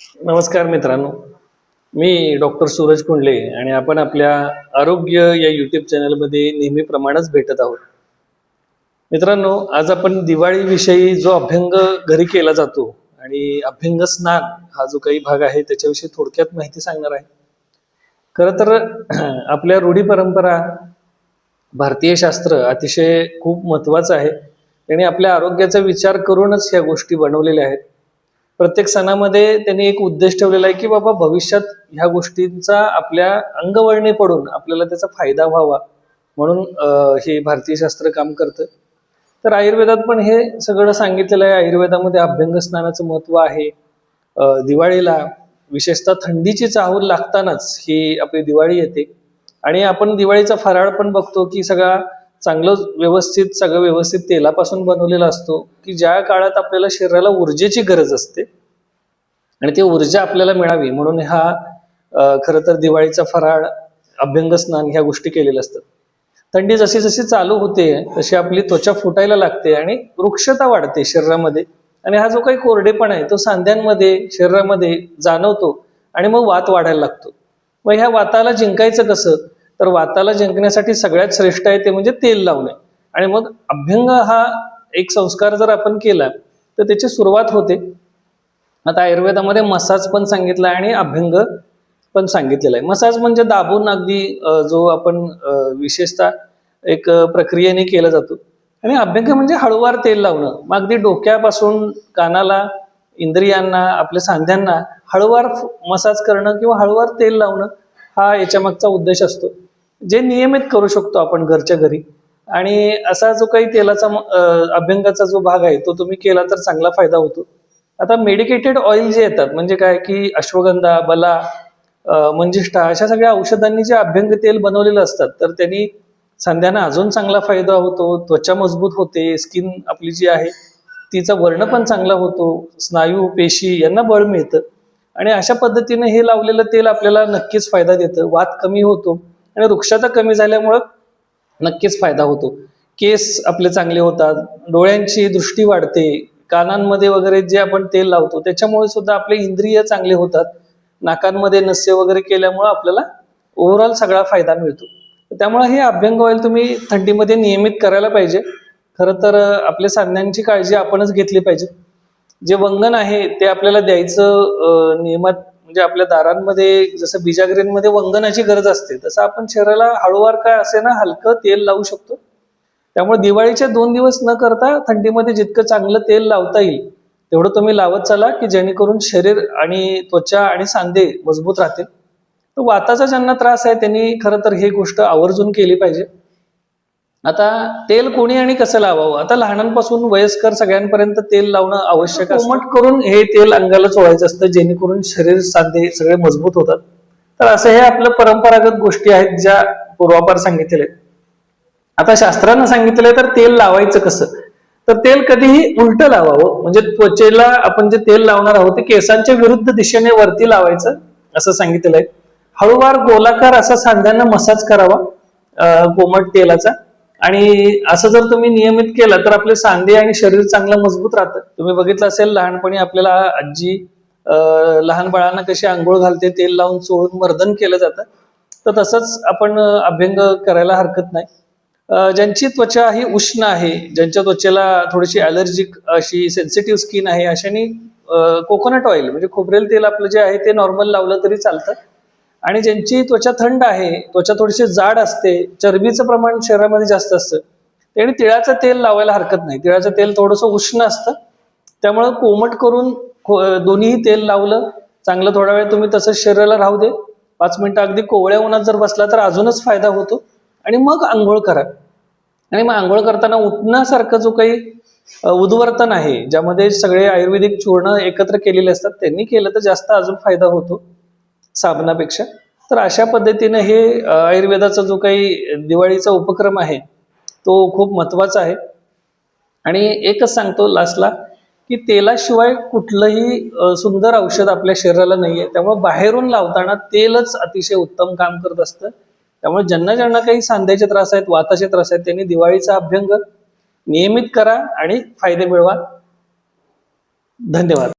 नमस्कार मित्रांनो. मी डॉक्टर सूरज कुंडले आणि आपण आपल्या आरोग्य या यूट्यूब चॅनलमध्ये नेहमीप्रमाणेच भेटत आहोत. मित्रांनो आज आपण दिवाळीविषयी जो अभ्यंग घरी केला जातो आणि अभ्यंग स्नान हा जो काही भाग आहे त्याच्याविषयी थोडक्यात माहिती सांगणार आहे. खरं तर आपल्या रूढी परंपरा भारतीय शास्त्र अतिशय खूप महत्वाचं आहे. आणि आपल्या आरोग्याचा विचार करूनच ह्या गोष्टी बनवलेल्या आहेत. प्रत्येक सणामध्ये त्यांनी एक उद्देश ठेवलेला आहे की बाबा भविष्यात ह्या गोष्टींचा आपल्या अंगवळणी पडून आपल्याला त्याचा फायदा व्हावा. म्हणून हे भारतीय शास्त्र काम करतं. तर आयुर्वेदात पण हे सगळं सांगितलेलं आहे. आयुर्वेदामध्ये अभ्यंग स्नानाचं महत्त्व आहे. दिवाळीला विशेषतः थंडीची चाहूल लागतानाच ही आपली दिवाळी येते. आणि आपण दिवाळीचा फराळ पण बघतो की सगळा चांगलं व्यवस्थित सगळं व्यवस्थित तेलापासून बनवलेला असतो की ज्या काळात आपल्याला शरीराला ऊर्जेची गरज असते आणि ती ऊर्जा आपल्याला मिळावी म्हणून हा खरं तर दिवाळीचा फराळ अभ्यंग स्नान ह्या गोष्टी केलेल्या असतात. थंडी जशी जशी चालू होते तशी आपली त्वचा फुटायला लागते आणि वृक्षता वाढते शरीरामध्ये. आणि हा जो काही कोरडेपण आहे तो सांध्यांमध्ये शरीरामध्ये जाणवतो आणि मग वात वाढायला लागतो. मग ह्या वाताला जिंकायचं कसं? तर वाताला जिंकण्यासाठी सगळ्यात श्रेष्ठ आहे ते म्हणजे तेल लावणे. आणि मग अभ्यंग हा एक संस्कार जर आपण केला तर त्याची सुरुवात होते. आता आयुर्वेदामध्ये मसाज पण सांगितला आणि अभ्यंग पण सांगितलेला आहे. मसाज म्हणजे दाबून अगदी जो आपण विशेषतः एक प्रक्रियेने केला जातो. आणि अभ्यंग म्हणजे हळूवार तेल लावणं. मग अगदी डोक्यापासून कानाला इंद्रियांना आपल्या सांध्यांना हळूवार मसाज करणं किंवा हळूवार तेल लावणं हा याच्या मागचा उद्देश असतो. जे नियमित करू शकतो आपण घरच्या घरी. आणि असा जो काही तेलाचा अभ्यंगाचा जो भाग आहे तो तुम्ही केला तर चांगला फायदा होतो. आता मेडिकेटेड ऑइल जे येतात म्हणजे काय की अश्वगंधा बला मंजिष्ठा अशा सगळ्या औषधांनी जे अभ्यंग तेल बनवलेलं असतात तर त्यांनी सांध्यांना अजून चांगला फायदा होतो. त्वचा मजबूत होते स्किन आपली जी आहे तिचा वर्ण पण चांगला होतो स्नायू पेशी यांना बळ मिळतं. आणि अशा पद्धतीने हे लावलेलं तेल आपल्याला नक्कीच फायदा देतं. वात कमी होतो. आणि वृक्षता कमी झाल्यामुळं नक्कीच फायदा होतो. केस आपले चांगले होतात डोळ्यांची दृष्टी वाढते कानांमध्ये वगैरे जे आपण तेल लावतो त्याच्यामुळे सुद्धा आपले इंद्रिय चांगले होतात. नाकांमध्ये नस्य वगैरे केल्यामुळं आपल्याला ओव्हरऑल सगळा फायदा मिळतो. त्यामुळे हे अभ्यंग ऑइल तुम्ही थंडीमध्ये नियमित करायला पाहिजे. खरं तर आपल्या सांध्यांची काळजी आपणच घेतली पाहिजे. जे वंगण आहे ते आपल्याला द्यायचं नियमात म्हणजे आपल्या दारांमध्ये जसं बिजाग्रेनमध्ये वंगनाची गरज असते तसं आपण शरीराला हळूवार काय असे ना हलकं तेल लावू शकतो. त्यामुळे दिवाळीचे दोन दिवस न करता थंडीमध्ये जितकं चांगलं तेल लावता येईल तेवढं तुम्ही लावत चला की जेणेकरून शरीर आणि त्वचा आणि सांधे मजबूत राहतील. तर वाताचा ज्यांना त्रास आहे त्यांनी खरं तर ही गोष्ट आवर्जून केली पाहिजे. आता तेल कोणी आणि कसं लावावं? आता लहानांपासून वयस्कर सगळ्यांपर्यंत तेल लावणं आवश्यक कोमट करून हे तेल अंगाला चोळायचं असतं जेणेकरून शरीर सांधे सगळे मजबूत होतात. तर असं हे आपलं परंपरागत गोष्टी आहेत ज्या पूर्वापार सांगितलेल्या आहेत. आता शास्त्रानं सांगितलंय तर तेल लावायचं कसं? तर तेल कधीही उलट लावावं. म्हणजे त्वचेला आपण जे तेल लावणार आहोत ते केसांच्या विरुद्ध दिशेने वरती लावायचं असं सांगितलेलं आहे हळूवार गोलाकार असा सांध्यांना मसाज करावा कोमट तेलाचा. आणि असं जर तुम्ही नियमित केलं तर आपले सांधे आणि शरीर चांगलं मजबूत राहतं. तुम्ही बघितलं असेल लहानपणी आपल्याला आजी लहान बाळांना कशी आंघोळ घालते तेल लावून चोळून मर्दन केलं जातं. तर तसंच आपण अभ्यंग करायला हरकत नाही. ज्यांची त्वचा ही उष्ण आहे ज्यांच्या त्वचेला थोडीशी ॲलर्जिक अशी सेन्सिटिव्ह स्किन आहे अशाने कोकोनट ऑइल म्हणजे खोबरेल तेल आपलं जे आहे ते नॉर्मल लावलं तरी चालतं. आणि ज्यांची त्वचा थंड आहे त्वचा थोडीशी जाड असते चरबीचं प्रमाण शरीरामध्ये जास्त असतं. त्याने तिळाचं तेल लावायला हरकत नाही. तिळाचं तेल थोडंसं उष्ण असतं. त्यामुळं कोमट करून दोन्हीही तेल लावलं चांगलं थोडा वेळ तुम्ही तसंच शरीराला राहू दे. पाच मिनटं अगदी कोवळ्या उन्हात जर बसला तर अजूनच फायदा होतो. आणि मग आंघोळ करा. आणि मग आंघोळ करताना उठण्यासारखं जो काही उद्वर्तन आहे ज्यामध्ये सगळे आयुर्वेदिक चूर्ण एकत्र केलेले असतात त्यांनी केलं तर जास्त अजून फायदा होतो. साबणापेक्षा तर अशा पद्धतीने हे आयुर्वेदाचा जो काही दिवाळीचा उपक्रम आहे तो खूप महत्त्वाचा आहे. आणि एकच सांगतो लास्टला की तेलाशिवाय कुठलंही सुंदर औषध आपल्या शरीराला नाहीये. त्यामुळे बाहेरून लावताना तेलच अतिशय उत्तम काम करत असतं. त्यामुळे ज्यांना ज्यांना काही सांध्याचे त्रास आहेत वाताचे त्रास आहेत त्यांनी दिवाळीचा अभ्यंग नियमित करा आणि फायदे मिळवा. धन्यवाद.